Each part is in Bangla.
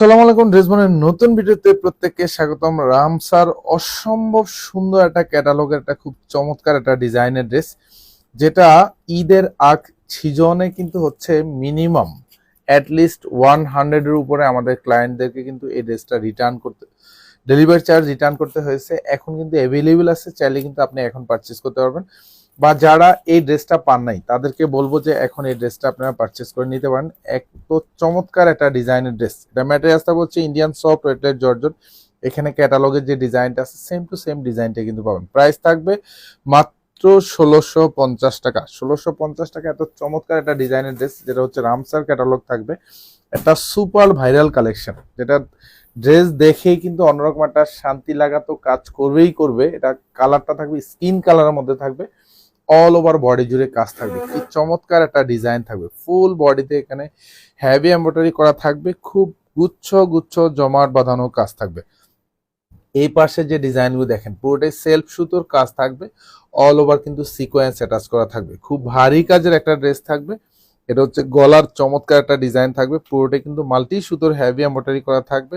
আসসালামু আলাইকুম ড্রেসবনের নতুন ভিডিওতে প্রত্যেককে স্বাগতম। রামসার অসম্ভব সুন্দর একটা ক্যাটালগের একটা খুব চমৎকার একটা ডিজাইনের ড্রেস যেটা ঈদের আগ সিজনে কিন্তু হচ্ছে মিনিমাম লিস্ট ওয়ান হান্ড্রেডের উপরে আমাদের ক্লায়েন্টদেরকে কিন্তু এই ড্রেসটা রিটার্ন করতে ডেলিভারি চার্জ রিটার্ন করতে হয়েছে। এখন কিন্তু অ্যাভেলেবেল আছে, চাইলে কিন্তু আপনি এখন পারচেস করতে পারবেন। বা যারা এই ড্রেসটা পান নাই, তাদেরকে বলব যে এখন এই ড্রেসটা আপনারা পারচেস করে নিতে পারেন। এক তো চমৎকার একটা ডিজাইনের ড্রেস এটা ম্যাটেরিয়ালসটা বলছে ইন্ডিয়ান সফট ওয়েটের জর্জট। এখানে ক্যাটালগের যে ডিজাইনটা আছে সেম টু সেম ডিজাইনটা কিন্তু পাবেন। প্রাইস থাকবে মাত্র ষোলোশো পঞ্চাশ টাকা। ষোলোশো পঞ্চাশ টাকা এত চমৎকার একটা ডিজাইনের ড্রেস যেটা হচ্ছে রামসার ক্যাটালগ থাকবে। একটা সুপার ভাইরাল কালেকশন যেটা ড্রেস দেখেই কিন্তু অন্যরকম একটা শান্তি লাগা তো কাজ করবেই করবে। এটা কালারটা থাকবে স্কিন কালারের মধ্যে থাকবে। অল ওভার বডি জুড়ে কাজ থাকবে। কি চমৎকার একটা ডিজাইন থাকবে। ফুল বডিতে এখানে হ্যাভি এমব্রয়ডারি করা থাকবে। খুব গুচ্ছ গুচ্ছ জমাট বাঁধানো কাজ থাকবে। এই পাশে যে ডিজাইনগুলো দেখেন পুরোটাই সেলফ সুতোর কাজ থাকবে। অল ওভার কিন্তু সিকোয়েন্স অ্যাটাচ করা থাকবে। খুব ভারী কাজের একটা ড্রেস থাকবে। এটা হচ্ছে গলার চমৎকার একটা ডিজাইন থাকবে। পুরোটাই কিন্তু মাল্টি সুতোর হ্যাভি এমব্রয়ডারি করা থাকবে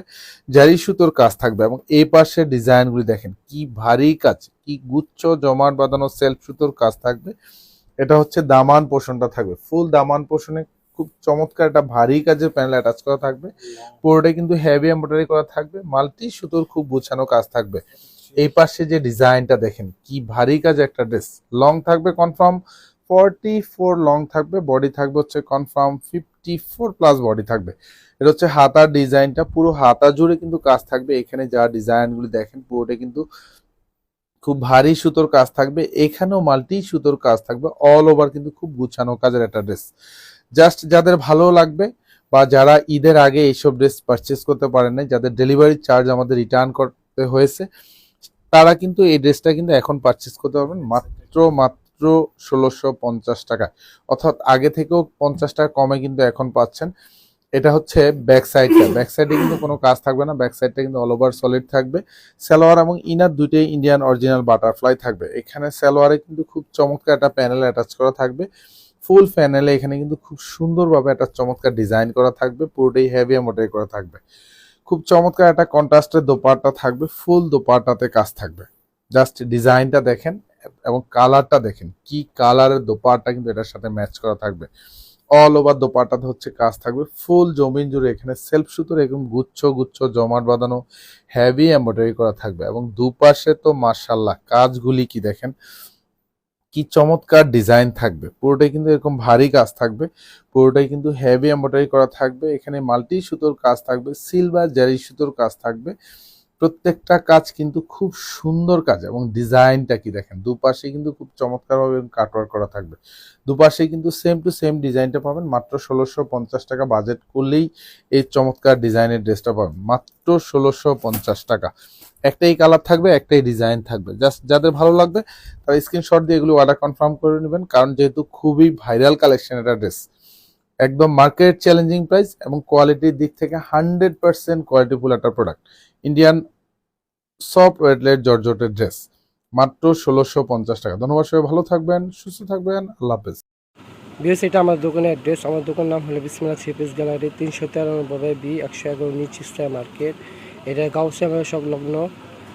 জারি সুতোর কাজ থাকবে এবং এই পাশে ডিজাইনগুলি দেখেন, কি ভারী কাজ, কি গুচ্ছ জমাট বাঁধানো সেলফ সুতোর কাজ থাকবে। এটা হচ্ছে দামান পোষণটা থাকবে ফুল দামান পোষণে খুব চমৎকার একটা ভারী কাজের প্যানেল অ্যাটাচ করা থাকবে। পুরোটাই কিন্তু হেভি এমব্রয়ডারি করা থাকবে মাল্টি সুতোর খুব গুছানো কাজ থাকবে। এই পাশে যে ডিজাইনটা দেখেন, কি ভারী কাজ একটা ড্রেস লং থাকবে কনফার্ম ফর্টি ফোর লং থাকবে বডি থাকবে হচ্ছে confirm fifty four plus body থাকবে। এটা হচ্ছে হাতার ডিজাইনটা, পুরো হাতা জুড়ে কিন্তু কাজ থাকবে। এখানে যা ডিজাইনগুলি দেখেন, পুরোটা কিন্তু খুব ভারী সুতোর কাজ থাকবে। এখানেও মাল্টি সুতোর কাজ থাকবে। অল ওভার কিন্তু খুব গুছানো কাজের একটা ড্রেস জাস্ট যাদের ভালো লাগবে বা যারা ঈদের আগে এইসব ড্রেস পারচেস করতে পারেন নাই, যাদের ডেলিভারি চার্জ আমাদের রিটার্ন করতে হয়েছে, তারা কিন্তু এই ড্রেসটা কিন্তু এখন পারচেস করতে পারবেন। মাত্র মাত্র ষোলোশো পঞ্চাশ টাকা। অর্থাৎ আগে থেকেও পঞ্চাশ টাকা কমে কিন্তু এখন পাচ্ছেন। এটা হচ্ছে ব্যাক সাইডটা ব্যাক সাইডে কিন্তু কোনো কাজ থাকবে না। ব্যাক সাইডটা কিন্তু অল ওভার সলিড থাকবে। সালোয়ার এবং ইনার দুটোই ইন্ডিয়ান অরিজিনাল বাটারফ্লাই থাকবে। এখানে সালোয়ারে কিন্তু খুব চমৎকার একটা প্যানেল অ্যাটাচ করা থাকবে। ফুল প্যানেলে এখানে কিন্তু খুব সুন্দরভাবে একটা চমৎকার ডিজাইন করা থাকবে। পুরোটাই হেভি এমোটাই করা থাকবে। খুব চমৎকার একটা কন্ট্রাস্টের দোপাট্টা থাকবে। ফুল দোপাট্টাতে কাজ থাকবে। জাস্ট ডিজাইনটা দেখেন। এবং কালারটা দেখেন, কি কালারের দোপাট্টা কিন্তু এটার সাথে ম্যাচ করা থাকবে। অল ওভার দোপাট্টাতে হচ্ছে কাজ থাকবে, ফুল জমিন জুড়ে এখানে সেলফ সুতোর এরকম গুচ্ছ গুচ্ছ, জমাট বাঁধানো হেভি এমব্রয়ডারি করা থাকবে এবং দুপাশে তো মার্শাল্লাহ কাজগুলি কি দেখেন, কি চমৎকার ডিজাইন থাকবে। পুরোটাই কিন্তু এরকম ভারী কাজ থাকবে, পুরোটাই কিন্তু হেভি এমব্রয়ডারি করা থাকবে, এখানে মাল্টি সুতোর কাজ থাকবে সিলভার জারি সুতোর কাজ থাকবে। প্রত্যেকটা কাজ কিন্তু খুব সুন্দর কাজ এবং ডিজাইনটা কি দেখেন? দুপাশে কিন্তু খুব চমৎকারভাবে কাটওয়ার্ক করা থাকবে। দুপাশে কিন্তু সেম টু সেম ডিজাইনটা পাবেন। মাত্র ষোলোশো পঞ্চাশ টাকা বাজেট করলেই এই চমৎকার ডিজাইনের ড্রেসটা পাবেন। মাত্র ষোলোশো পঞ্চাশ টাকা। একটাই কালার থাকবে, একটাই ডিজাইন থাকবে। জাস্ট যাদের ভালো লাগবে, তারা স্ক্রিনশট দিয়ে এগুলো অর্ডার কনফার্ম করে নেবেন। কারণ যেহেতু খুবই ভাইরাল কালেকশন এটা ড্রেস একদম মার্কেট চ্যালেঞ্জিং প্রাইস এবং কোয়ালিটির দিক থেকে হান্ড্রেড পার্সেন্ট কোয়ালিটিফুল একটা প্রোডাক্ট ইন্ডিয়ান সফট ওয়েটলেট জর্জটের ড্রেস মাত্র ষোলোশো পঞ্চাশ টাকা। ধন্যবাদ সবাই, ভালো থাকবেন, সুস্থ থাকবেন, আল্লাহ হাফেজ। বিএস এটা আমার দোকানের অ্যাড্রেস আমার দোকান নাম হলো বিসমিল্লা থ্রি পিস গ্যালারি, তিনশো তেরানব্বই বি, একশো এগারো নিচ ইস্টার মার্কেট। এটা গাউসিয়া সংলগ্ন